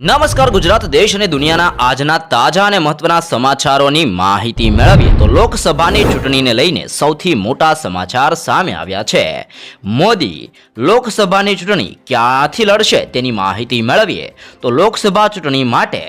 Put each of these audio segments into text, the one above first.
નમસ્કાર ગુજરાત, દેશ અને દુનિયાના આજના તાજા અને મહત્વના સમાચારોની માહિતી મેળવીએ તો લોકસભાની ચૂંટણીને લઈને સૌથી મોટા સમાચાર સામે આવ્યા છે. મોદી લોકસભાની ચૂંટણી ક્યાંથી લડશે તેની માહિતી મેળવીએ તો લોકસભા ચૂંટણી માટે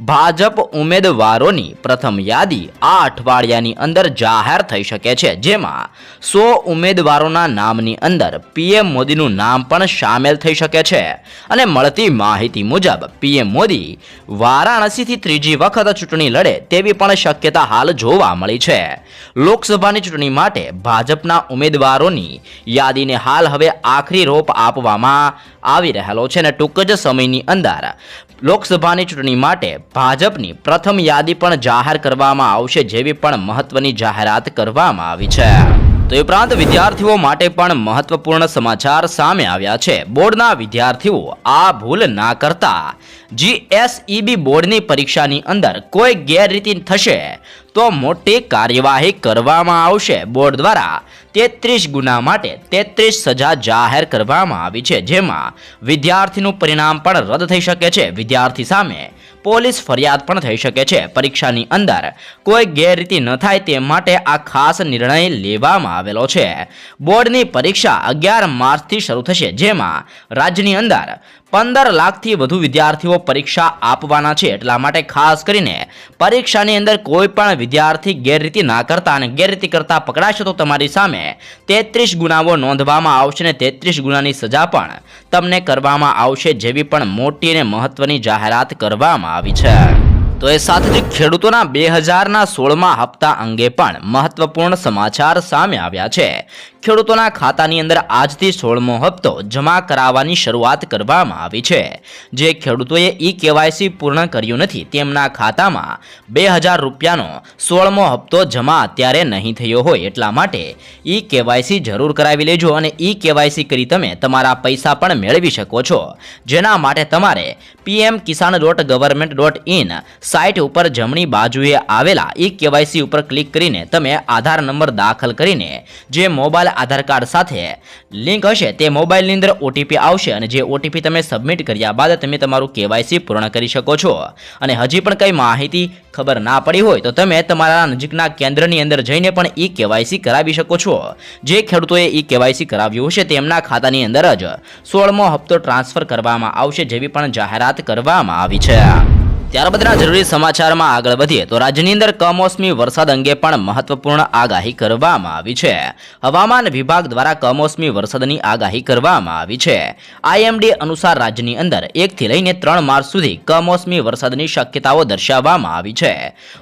ભાજપ ઉમેદવારોની પ્રથમ યાદી આ અઠવાડિયાની અંદર જાહેર થઈ શકે છે. જેમાં સો ઉમેદવારોના નામની અંદર પીએમ મોદીનું નામ પણ સામેલ થઈ શકે છે અને મળતી માહિતી મુજબ પીએમ મોદી વારાણસીથી ત્રીજી વખત ચૂંટણી લડે તેવી પણ શક્યતા હાલ જોવા મળી છે. લોકસભાની ચૂંટણી માટે ભાજપના ઉમેદવારોની યાદીને હાલ હવે આખરી રોપ આપવામાં આવી રહેલો છે અને ટૂંક જ સમયની અંદર લોકસભાની ચૂંટણી માટે ભાજપની પ્રથમ યાદી પણ જાહેર કરવામાં આવશે જેવી પણ મહત્વની જાહેરાત કરવામાં આવી છે. તો એ ઉપરાંત વિદ્યાર્થીઓ માટે પણ મહત્વપૂર્ણ સમાચાર સામે આવ્યા છે. બોર્ડના વિદ્યાર્થીઓ આ ભૂલ ના કરતા. જીએસઈબી બોર્ડની પરીક્ષાની અંદર કોઈ ગેરરીતિ થશે તો મોટી કાર્યવાહી કરવામાં આવશે. બોર્ડ દ્વારા તેત્રીસ ગુના માટે તેત્રીસ સજા જાહેર કરવામાં આવી છે. જેમાં વિદ્યાર્થીનું પરિણામ પણ રદ થઈ શકે છે. વિદ્યાર્થી સામે પોલીસ ફરિયાદ પણ થઈ શકે છે પરીક્ષાની અંદર. કોઈ ગેરરીતિ ન થાય તે માટે આ ખાસ નિર્ણય લેવામાં આવેલો છે. બોર્ડની પરીક્ષા અગિયાર માર્ચથી શરૂ થશે, જેમાં રાજ્યની અંદર પંદર લાખથી વધુ વિદ્યાર્થીઓ પરીક્ષા આપવાના છે એટલા માટે ખાસ કરીને પરીક્ષાની અંદર કોઈ પણ વિદ્યાર્થી ગેરરીતિ ના કરતા અને ગેરરીતિ કરતા પકડાશે તો તમારી સામે તેત્રીસ ગુનાઓ નોંધવામાં આવશે અને તેત્રીસ ગુનાની સજા પણ તમને કરવામાં આવશે જેવી પણ મોટી અને મહત્વની જાહેરાત કરવામાં આવી છે. તો એ સાથે જ ખેડૂતોના બે હજારના સોળમાં હપ્તા અંગે પણ મહત્વપૂર્ણ સમાચાર સામે આવ્યા છે. ખેડૂતોના ખાતાની અંદર આજથી સોળમો હપ્તો જમા કરાવવાની શરૂઆત કરવામાં આવી છે. જે ખેડૂતોએ ઈ કેવાયસી પૂર્ણ કર્યું નથી તેમના ખાતામાં બે હજાર રૂપિયાનો સોળમો હપ્તો જમા અત્યારે નહીં થયો હોય એટલા માટે ઈ કેવાયસી જરૂર કરાવી લેજો અને ઈ કેવાયસી કરી તમે તમારા પૈસા પણ મેળવી શકો છો. જેના માટે તમારે PM Kisan dot government dot in site ઉપર જમણી બાજુએ આવેલા ઈ કેવાયસી ઉપર ક્લિક કરીને તમે આધાર નંબર દાખલ કરીને જે મોબાઈલ આધાર કાર્ડ સાથે લિંક હશે તે મોબાઈલની અંદર ઓટીપી આવશે અને જે ઓટીપી તમે સબમિટ કર્યા બાદ તમે તમારું કેવાયસી પૂર્ણ કરી શકો છો. અને હજી પણ કંઈ માહિતી ખબર ના પડી હોય તો તમે તમારા નજીકના કેન્દ્રની અંદર જઈને પણ ઈ કેવાયસી કરાવી શકો છો. જે ખેડૂતોએ ઈ કેવાયસી કરાવ્યું હશે તેમના ખાતાની અંદર જ સોળમો હપ્તો ટ્રાન્સફર કરવામાં આવશે જેવી પણ જાહેરાત કરવામાં આવી છે. ત્યારબાદના જરૂરી સમાચારમાં આગળ વધીએ તો રાજ્યની અંદર કમોસમી વરસાદ અંગે પણ મહત્વપૂર્ણ આગાહી કરવામાં આવી છે. હવામાન વિભાગ દ્વારા કમોસમી વરસાદની આગાહી કરવામાં આવી છે. આઈએમડી અનુસાર રાજ્યની અંદર એકથી લઈને ત્રણ માર્ચ સુધી કમોસમી વરસાદની શક્યતાઓ દર્શાવવામાં આવી છે.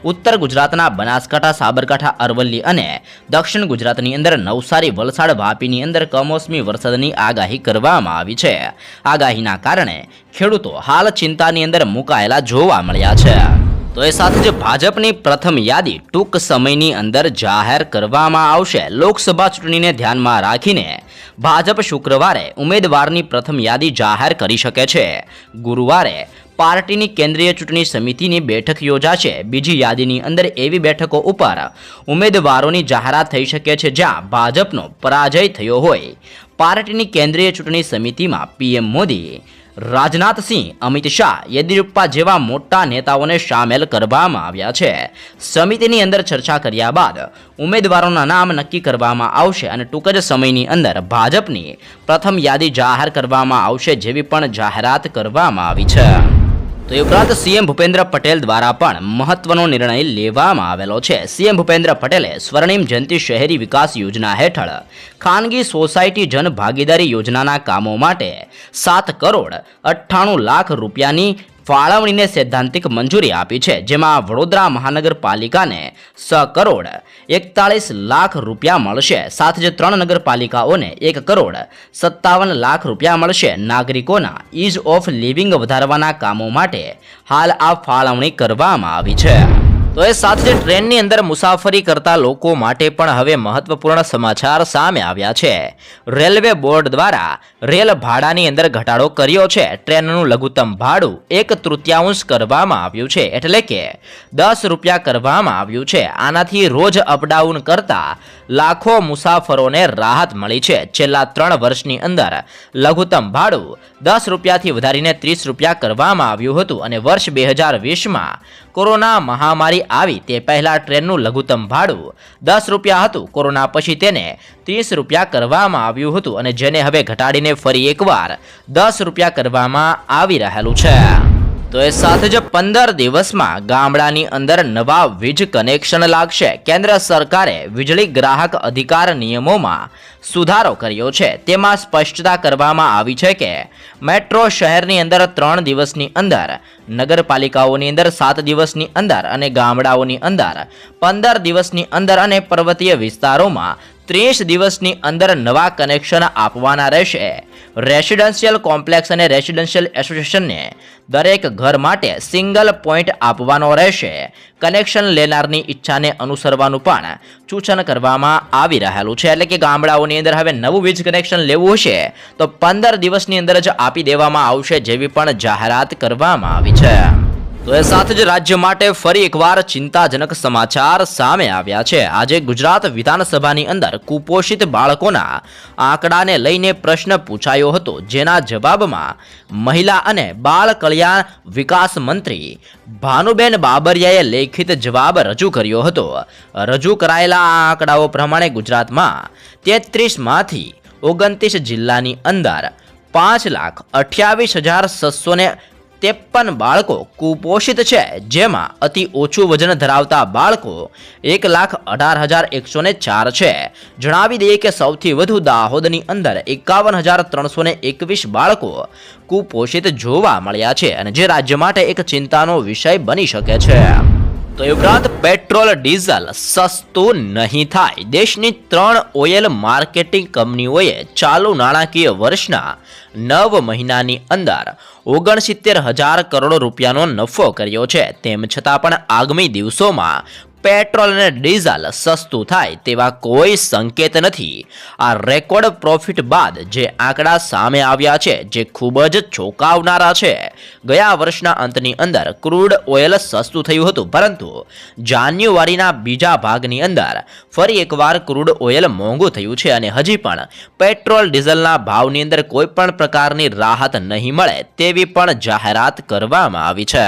ઉત્તર ગુજરાતના બનાસકાંઠા, સાબરકાંઠા, અરવલ્લી અને દક્ષિણ ગુજરાતની અંદર નવસારી, વલસાડ, વાપીની અંદર કમોસમી વરસાદની આગાહી કરવામાં આવી છે. આગાહીના કારણે ખેડૂતો હાલ ચિંતાની અંદર મુકાયેલા જોવા મળ્યા છે. તો એ સાથે જ ભાજપની પ્રથમ યાદી ટૂંક સમયની અંદર જાહેર કરવામાં આવશે. લોકસભા ચૂંટણીને ધ્યાનમાં રાખીને ભાજપ શુક્રવારે ઉમેદવારની પ્રથમ યાદી જાહેર કરી શકે છે. ગુરુવારે પાર્ટીની કેન્દ્રીય ચૂંટણી સમિતિની બેઠક યોજાશે. બીજી યાદીની અંદર એવી બેઠકો ઉપર ઉમેદવારોની જાહેરાત થઈ શકે છે જ્યાં ભાજપનો પરાજય થયો હોય. પાર્ટીની કેન્દ્રીય ચૂંટણી સમિતિમાં પીએમ મોદી રાજનાથસિંહ અમિત શાહ, યેદિયુરપ્પા જેવા મોટા નેતાઓને સામેલ કરવામાં આવ્યા છે. સમિતિની અંદર ચર્ચા કર્યા બાદ ઉમેદવારોના નામ નક્કી કરવામાં આવશે અને ટૂંક જ સમયની અંદર ભાજપની પ્રથમ યાદી જાહેર કરવામાં આવશે જેવી પણ જાહેરાત કરવામાં આવી છે. તો એ ઉપરાંત સીએમ ભૂપેન્દ્ર પટેલ દ્વારા પણ મહત્વનો નિર્ણય લેવામાં આવેલો છે. સીએમ ભૂપેન્દ્ર પટેલે સ્વર્ણિમ જયંતિ શહેરી વિકાસ યોજના હેઠળ ખાનગી સોસાયટી જન ભાગીદારી યોજનાના કામો માટે સાત કરોડ અઠ્ઠાણું લાખ રૂપિયાની ફાળવણીને સૈદ્ધાંતિક મંજૂરી આપી છે, જેમાં વડોદરા મહાનગરપાલિકાને સ કરોડ એકતાળીસ લાખ રૂપિયા મળશે, સાથે જ ત્રણ નગરપાલિકાઓને એક કરોડ સત્તાવન લાખ રૂપિયા મળશે. નાગરિકોના ઇઝ ઓફ લિવિંગ વધારવાના કામો માટે હાલ આ ફાળવણી કરવામાં આવી છે. તો એ સાથે ટ્રેનની અંદર મુસાફરી કરતા લોકો માટે પણ હવે મહત્વપૂર્ણ સમાચાર સામે આવ્યા છે. રેલવે બોર્ડ દ્વારા રેલ ભાડાની અંદર ઘટાડો કર્યો છે. ટ્રેનનું લઘુત્તમ ભાડું એક તૃતીયાંશ કરવામાં આવ્યું છે. એટલે કે દસ રૂપિયા કરવામાં આવ્યું છે. આનાથી રોજ અપડાઉન કરતા લાખો મુસાફરોને રાહત મળી છે. છેલ્લા ત્રણ વર્ષની અંદર લઘુત્તમ ભાડું દસ રૂપિયાથી વધારીને ત્રીસ રૂપિયા કરવામાં આવ્યું હતું અને વર્ષ બે હજાર વીસમાં કોરોના મહામારી આવી તે પહેલાં ટ્રેનનું લઘુત્તમ ભાડું દસ રૂપિયા હતું. કોરોના પછી તેને ત્રીસ રૂપિયા કરવામાં આવ્યું હતું અને જેને હવે ઘટાડીને ફરી એકવાર દસ રૂપિયા કરવામાં આવી રહેલું છે. તો એ સાથે જ પંદર દિવસમાં ગામડાની અંદર નવા વીજ કનેક્શન લાગશે. કેન્દ્ર સરકારે વીજળી ગ્રાહક અધિકાર નિયમોમાં સુધારો કર્યો છે. તેમાં સ્પષ્ટતા કરવામાં આવી છે કે મેટ્રો શહેરની અંદર ત્રણ દિવસની અંદર, નગરપાલિકાઓની અંદર સાત દિવસની અંદર અને ગામડાઓની અંદર પંદર દિવસની અંદર અને પર્વતીય વિસ્તારોમાં ત્રીસ દિવસની અંદર નવા કનેક્શન આપવાના રહેશે. રેસિડેન્શિયલ કોમ્પ્લેક્સ અને રેસિડેન્શિયલ એસોસિએશનને દરેક ઘર માટે સિંગલ પોઈન્ટ આપવાનો રહેશે. કનેક્શન લેનારની ઈચ્છાને અનુસરવાનું પણ સૂચન કરવામાં આવી રહેલું છે. એટલે કે ગામડાઓની અંદર હવે નવું વીજ કનેક્શન લેવું હશે, તો પંદર દિવસની અંદર જ આપી દેવામાં આવશે જેવી પણ જાહેરાત કરવામાં આવી છે. તો એ સાથે જ રાજ્ય માટે ફરી એકવાર ચિંતાજનક સમાચાર સામે આવ્યા છે. આજે ગુજરાત વિધાનસભાની અંદર કુપોષિત બાળકોના આંકડાને લઈને પ્રશ્ન પૂછાયો હતો, જેના જવાબમાં મહિલા અને બાળ કલ્યાણ વિકાસ મંત્રી ભાનુબેન બાબરિયાએ લેખિત જવાબ રજૂ કર્યો હતો. રજૂ કરાયેલા આ આંકડાઓ પ્રમાણે ગુજરાતમાં તેત્રીસમાંથી ઓગણત્રીસ જિલ્લાની અંદર પાંચ લાખ અઠ્યાવીસ હજાર છસો ને ત્રેપન બાળકો કુપોષિત છે, જેમાં અતિ ઓછું વજન ધરાવતા બાળકો એક લાખ અઢાર હજાર એકસો ને ચાર છે. જણાવી દઈએ કે સૌથી વધુ દાહોદની અંદર એકાવન હજાર ત્રણસો ને એકવીસ બાળકો કુપોષિત જોવા મળ્યા છે અને જે રાજ્ય માટે એક ચિંતાનો વિષય બની શકે છે. તો એ ઉપરાંત પેટ્રોલ, ડીઝલ સસ્તું નહીં થાય. દેશની ત્રણ ઓઇલ માર્કેટિંગ કંપનીઓએ ચાલુ નાણાકીય વર્ષના નવ મહિનાની અંદર ઓગણસિત્તેર હજાર કરોડ રૂપિયાનો નફો કર્યો છે. તેમ છતાં પણ આગામી દિવસોમાં પેટ્રોલ અને ડીઝલ સસ્તું થાય તેવા કોઈ સંકેત નથી. આ રેકોર્ડ પ્રોફિટ બાદ જે આંકડા સામે આવ્યા છે, જે ખૂબ જ ચોંકાવનારા છે. ગયા વર્ષના અંતની અંદર ક્રૂડ ઓઇલ સસ્તું થયું હતું, પરંતુ જાન્યુઆરીના બીજા ભાગની અંદર ફરી એકવાર ક્રૂડ ઓઇલ મોંઘું થયું છે અને હજી પણ પેટ્રોલ ડીઝલના ભાવની અંદર કોઈ પણ પ્રકારની રાહત નહીં મળે તેવી પણ જાહેરાત કરવામાં આવી છે.